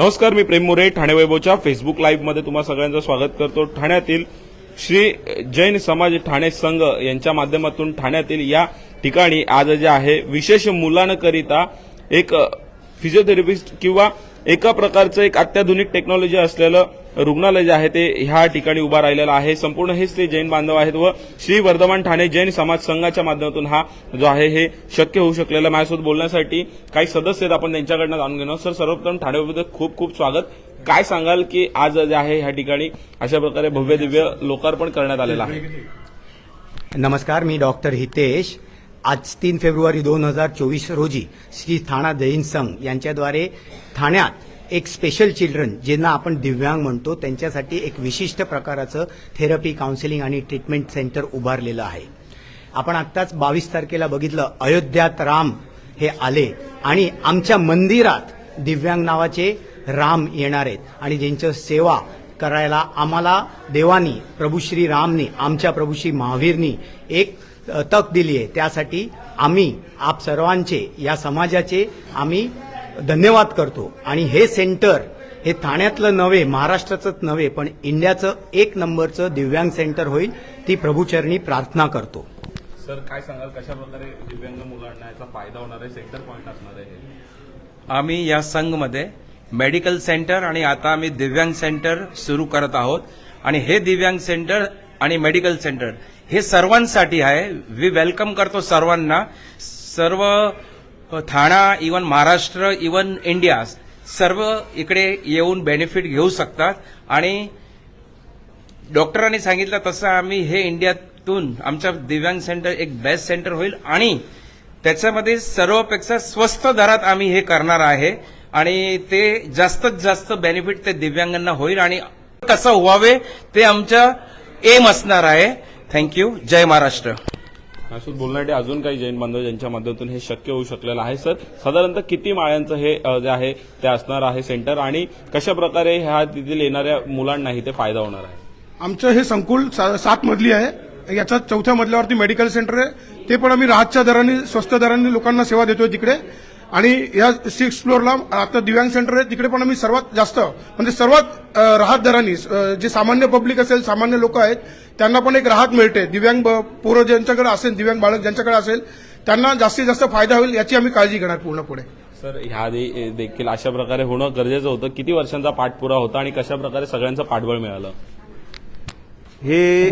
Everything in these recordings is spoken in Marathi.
नमस्कार मी प्रेम मोरे ठाणे वैभवच्या फेसबुक लाईव्हमध्ये तुम्हा सगळ्यांचं स्वागत करतो. ठाण्यातील श्री जैन समाज ठाणे संघ यांच्या माध्यमातून ठाण्यातील या ठिकाणी आज जे आहे विशेष मुलांकरिता एक फिजिओथेरपिस्ट किंवा एका प्रकारचं एक अत्याधुनिक टेक्नॉलॉजी असलेलं रुग्णालय जे आहे ते ह्या ठिकाणी उभा राहिलेलं आहे. संपूर्ण हेच ते जैन बांधव आहेत व श्री वर्धमान ठाणे जैन समाज संघाच्या माध्यमातून हा जो आहे हे शक्य होऊ शकलेलं माझ्यासोबत बोलण्यासाठी काही सदस्य आहेत आपण त्यांच्याकडनं जाणून घेणार सर सर्वप्रथम ठाण्याबद्दल खूप खूप स्वागत. काय सांगाल की आज जे आहे ह्या ठिकाणी अशा प्रकारे भव्य दिव्य लोकार्पण करण्यात आलेलं आहे? नमस्कार मी डॉक्टर हितेश. आज तीन फेब्रुवारी दोन हजार चोवीस रोजी श्री ठाणा दहीन संघ यांच्याद्वारे ठाण्यात एक स्पेशल चिल्ड्रन ज्यांना आपण दिव्यांग म्हणतो त्यांच्यासाठी एक विशिष्ट प्रकाराचं थेरपी काउन्सिलिंग आणि ट्रीटमेंट सेंटर उभारलेलं आहे. आपण आत्ताच बावीस तारखेला बघितलं अयोध्यात राम हे आले आणि आमच्या मंदिरात दिव्यांग नावाचे राम येणार आहेत आणि ज्यांचं सेवा करायला आम्हाला देवानी प्रभू श्री रामनी आमच्या प्रभू श्री महावीरनी एक तक दिली आहे. त्यासाठी आम्ही आप सर्वांचे या समाजाचे आम्ही धन्यवाद करतो. आणि हे सेंटर हे ठाण्यातलं नव्हे महाराष्ट्राचंच नव्हे पण इंडियाचं एक नंबरचं दिव्यांग सेंटर होईल ती प्रभूचरणी प्रार्थना करतो. सर काय सांगाल? कशा प्रकारे दिव्यांग मुलांना याचा फायदा होणार आहे? सेंटर पॉईंट असणार आहे हे? आम्ही या संघमध्ये मेडिकल सेंटर आणि आता आम्ही दिव्यांग सेंटर सुरू करत आहोत. आणि हे दिव्यांग सेंटर आणि मेडिकल सेंटर हे सर्वांसाठी आहे. वी वेलकम करतो सर्वांना. सर्व Thane even Maharashtra even India सर्व इकडे येऊन बेनिफिट घेऊ शकतात. आणि डॉक्टरांनी सांगितलं तसं आम्ही हे इंडियातून आमच्या दिव्यांग सेंटर एक बेस्ट सेंटर होईल. आणि त्याच्यामध्ये सर्वपेक्षा स्वस्त दरात आम्ही हे करणार आहे. आणि ते जास्तीत जास्त बेनिफिट ते दिव्यांगांना होईल. आणि कसं व्हावे ते आमचं एम असणार आहे. थँक्यू जय महाराष्ट्र माझ्यासोबत बोलण्यासाठी अजून काही जैन बांधव ज्यांच्या माध्यमातून हे शक्य होऊ शकलेलं आहे सर? साधारणतः किती माळ्यांचं हे जे आहे ते असणार आहे सेंटर? आणि कशा प्रकारे ह्या तिथील येणाऱ्या मुलांनाही ते फायदा होणार आहे? आमचं हे संकुल सा- सात मजली आहे. याच्या चौथ्या मजल्यावरती मेडिकल सेंटर आहे. ते पण आम्ही राहतच्या दराने स्वस्त दराने लोकांना सेवा देतोय तिकडे. आणि या सिक्स फ्लोअरला आता दिव्यांग सेंटर आहे तिकडे पण आम्ही सर्वात जास्त म्हणजे सर्वात राहत दराने जे सामान्य पब्लिक असेल सामान्य लोक आहेत त्यांना पण एक राहत मिळते. दिव्यांग ब- पोरं ज्यांच्याकडे असेल दिव्यांग बाळक ज्यांच्याकडे असेल त्यांना जास्तीत जास्त फायदा होईल याची आम्ही काळजी घेणार पूर्ण पुढे सर ह्या देखील अशा प्रकारे होणं गरजेचं होतं. किती वर्षांचा पाठपुरा होता आणि कशा प्रकारे सगळ्यांचं पाठबळ मिळालं? हे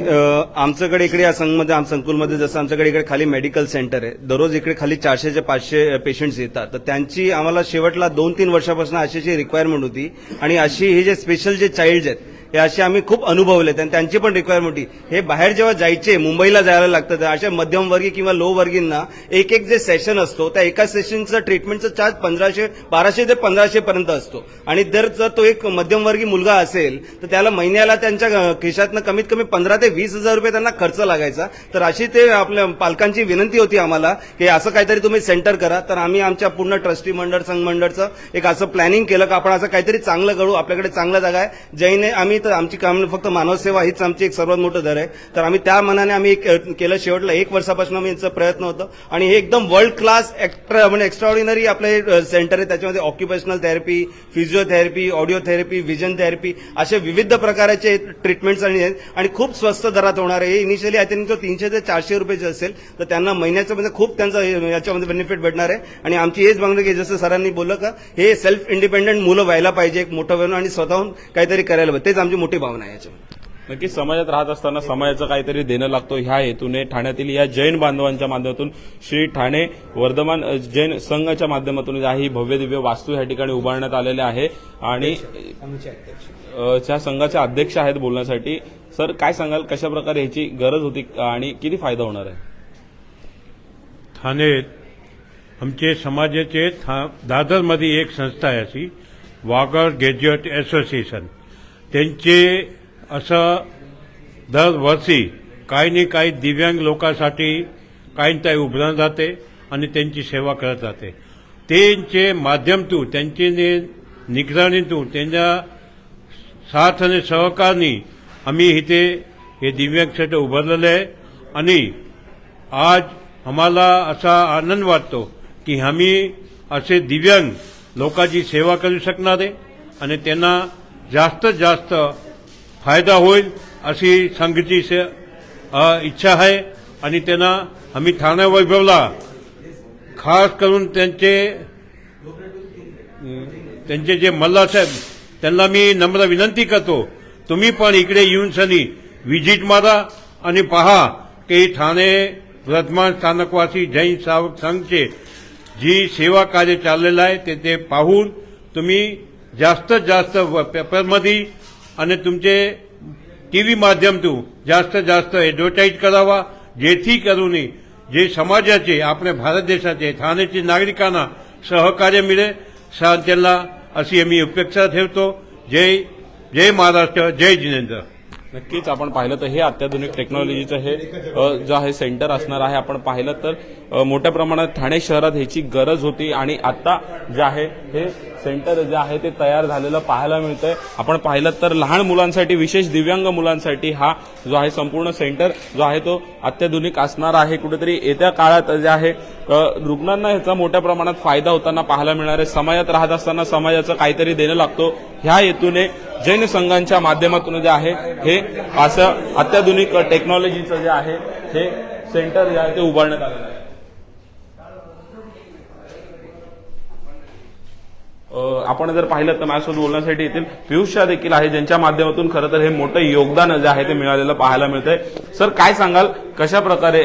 आमच्याकडे इकडे या संघमध्ये आम संकुलमध्ये जसं आमच्याकडे इकडे खाली मेडिकल सेंटर आहे. दररोज इकडे खाली चारशे ते पाचशे पेशंट्स येतात. तर त्यांची आम्हाला शेवटला दोन तीन वर्षापासून अशीची रिक्वायरमेंट होती आणि अशी हे जे स्पेशल जे चाइल्ड आहेत हे असे आम्ही खूप अनुभवलेत आणि त्यांची पण रिक्वायरमेंट होती. हे बाहेर जेव्हा जायचे मुंबईला जायला लागतं तर अशा मध्यमवर्गीय किंवा लो वर्गींना एक एक जे सेशन असतो त्या एका सेशनचं ट्रीटमेंटचं चार्ज पंधराशे बाराशे ते पंधराशे पर्यंत असतो. आणि जर जर तो एक मध्यमवर्गीय मुलगा असेल तर त्याला महिन्याला त्यांच्या खिशातनं कमीत कमी पंधरा ते वीस हजार रुपये त्यांना खर्च लागायचा. तर अशी ते आपल्या पालकांची विनंती होती आम्हाला की असं काहीतरी तुम्ही सेंटर करा. तर आम्ही आमच्या पूर्ण ट्रस्टी मंडळ संघ मंडळचं एक असं प्लॅनिंग केलं की आपण असं काहीतरी चांगलं करू आपल्याकडे चांगलं जागा आहे. जैने आम्ही तर आमची काम फक्त मानवसेवा हीच आमची एक सर्वात मोठं दर आहे. तर आम्ही त्या मनाने आम्ही केलं शेवटला. एक वर्षापासून आम्ही यांचा प्रयत्न होतो. आणि हे एकदम वर्ल्ड क्लास एक्स्ट्रा म्हणजे एक्स्ट्राऑर्डिनरी आपले सेंटर आहे त्याच्यामध्ये occupational therapy physiotherapy audio therapy vision therapy असे विविध प्रकारचे ट्रीटमेंट्स आणि आहेत. आणि खूप स्वस्त दरात होणार आहे. इनिशियली आय थिंक तो तीनशे ते चारशे रुपयाचे असेल. तर त्यांना महिन्याच्या म्हणजे खूप त्यांचा याच्यामध्ये बेनिफिट भेटणार आहे. आणि आमची हेच मागणी की जसं सरांनी बोललं का हे सेल्फ इंडिपेंडेंट मुलं व्हायला पाहिजे. एक मोठं बनून आणि स्वतःहून काहीतरी करायला पाहिजे. तेच आमची मोठी भावना आहे याच्यामध्ये. नक्कीच समाजात राहत असताना समाजाचं काहीतरी देणं लागतो ह्या हेतूने ठाण्यातील या जैन बांधवांच्या माध्यमातून श्री ठाणे वर्धमान जैन संघाच्या माध्यमातून या ही भव्य दिव्य वास्तू या ठिकाणी उभारण्यात आलेल्या आहे. आणि त्या संघाचे अध्यक्ष आहेत बोलण्यासाठी. सर काय सांगाल? कशा प्रकारे ह्याची गरज होती आणि किती फायदा होणार आहे? ठाणेत आमचे समाजाचे दादरमध्ये एक संस्था आहे अशी वागर गॅजेट असोसिएशन. त्यांचे असं दरवर्षी काही नाही काही दिव्यांग लोकांसाठी काही ना काही उभारून जाते आणि त्यांची सेवा करत जाते. त्यांचे माध्यमातून त्यांचे निगराणीतून त्यांच्या साथ आणि सहकारनी आम्ही इथे हे दिव्यांग उभारलेलं आहे. आणि आज आम्हाला असा आनंद वाटतो की आम्ही असे दिव्यांग लोकांची सेवा करू शकणारे आणि त्यांना जास्तीत जास्त फायदा होईल अशी संघची इच्छा आहे. आणि त्यांना आम्ही ठाणे वैभवला खास करून त्यांचे त्यांचे जे मल्लासाहेब त्यांना मी नम्र विनंती करतो. तुम्ही पण इकडे येऊन सनी व्हिजिट मारा आणि पहा की ठाणे वर्धमान स्थानकवासी जैन सावक संघचे जी सेवा कार्य चाललेलं आहे ते ते पाहून तुम्ही जास्तीत जास्त पेपरमध्ये आणि तुमचे टीव्ही माध्यमातून जास्तीत जास्त ॲडव्हर्टाईज करावा जेथी करून जे समाजाचे आपल्या भारत देशाचे ठाण्याचे नागरिकांना सहकार्य मिळेल त्यांना अशी आम्ही अपेक्षा ठेवतो. जय जय महाराष्ट्र जय जिनेंद्र. नक्कीच आपण पाहिलं तर हे अत्याधुनिक टेक्नॉलॉजीचं हे जो आहे सेंटर असणार आहे. आपण पाहिलं तर मोठ्या प्रमाणात ठाणे शहरात ह्याची गरज होती आणि आता जे आहे हे सेंटर जे आहे ते तयार झालेलं पाहायला मिळतंय. आपण पाहिलं तर लहान मुलांसाठी विशेष दिव्यांग मुलांसाठी हा जो आहे संपूर्ण सेंटर जो आहे तो अत्याधुनिक असणार आहे. कुठेतरी येत्या काळात जे आहे रुग्णांना ह्याचा मोठ्या प्रमाणात फायदा होताना पाहायला मिळणार आहे. समाजात राहत असताना समाजाचं काहीतरी देणं लागतो. ह्या हेतूने जैन संघांच्या माध्यमातून जे आहे हे असं अत्याधुनिक टेक्नॉलॉजीचं जे आहे हे सेंटर जे आहे ते उभारण्यात आलेलं आहे. आपण जर पाहिलं तर माझ्यासोबत बोलण्यासाठी येथील पियुषा देखील आहे ज्यांच्या माध्यमातून खरं तर हे मोठं योगदान जे आहे ते मिळालेलं पाहायला मिळतंय. सर काय सांगाल? कशा प्रकारे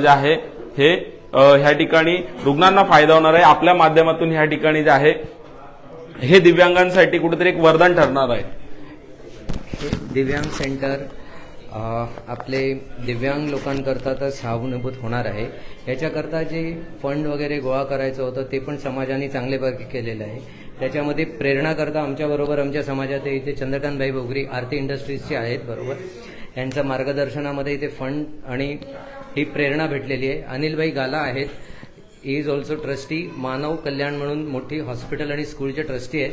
जे आहे हे ह्या ठिकाणी रुग्णांना फायदा होणार आहे? आपल्या माध्यमातून ह्या ठिकाणी जे आहे हे दिव्यांगांसाठी कुठेतरी एक वरदान ठरणार आहे. हे दिव्यांग सेंटर आपले दिव्यांग लोकांकरता तर सहानुभूत होणार आहे. याच्याकरता जे फंड वगैरे गोळा करायचं होतं ते पण समाजाने चांगले प्रकारे केलेलं आहे. त्याच्यामध्ये प्रेरणाकरता आमच्याबरोबर आमच्या समाजात इथे चंद्रकांतभाई बोगरी आरती इंडस्ट्रीजचे आहेत बरोबर. यांच्या मार्गदर्शनामध्ये इथे फंड आणि ही प्रेरणा भेटलेली आहे. अनिलभाई गाला आहेत. Is also trustee Manav Kalyan म्हणून मोठी हॉस्पिटल आणि स्कूलचे ट्रस्टी आहेत.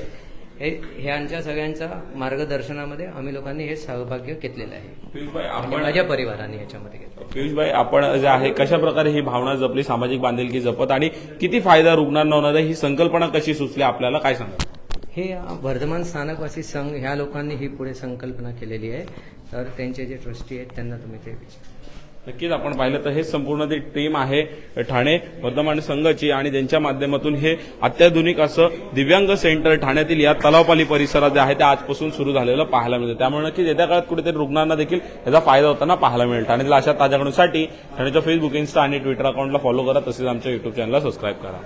हे ह्यांच्या सगळ्यांच्या मार्गदर्शनामध्ये आम्ही लोकांनी हे सहभाग्य घेतलेलं आहे. पियुषभाई आपण माझ्या परिवाराने याच्यामध्ये घेतलं पियुषभाई आपण जे आहे कशा प्रकारे ही भावना जपली सामाजिक बांधिलकी जपत आणि किती फायदा रुग्णांना होणार आहे ही संकल्पना कशी सुचली आपल्याला काय सांगा? हे वर्धमान स्थानकवासी संघ ह्या लोकांनी ही पुढे संकल्पना केलेली आहे. तर त्यांचे जे ट्रस्टी आहेत त्यांना तुम्ही ते विचारा. नक्कीच आपण पाहिलं तर हे संपूर्ण ती टीम आहे ठाणे वर्धमान संघाची आणि त्यांच्या माध्यमातून हे अत्याधुनिक असं दिव्यांग सेंटर ठाण्यातील या तलावपाली परिसरात जे आहे ते आजपासून सुरू झालेलं पाहायला मिळतं. त्यामुळे नक्कीच येत्या काळात कुठेतरी रुग्णांना देखील याचा फायदा होताना पाहायला मिळेल. ठाण्यातील अशा ताज्या ठाण्याच्या फेसबुक इन्स्टा आणि ट्विटर अकाउंटला फॉलो करा. तसेच आमच्या युट्यूब चॅनलला सबस्क्राईब करा.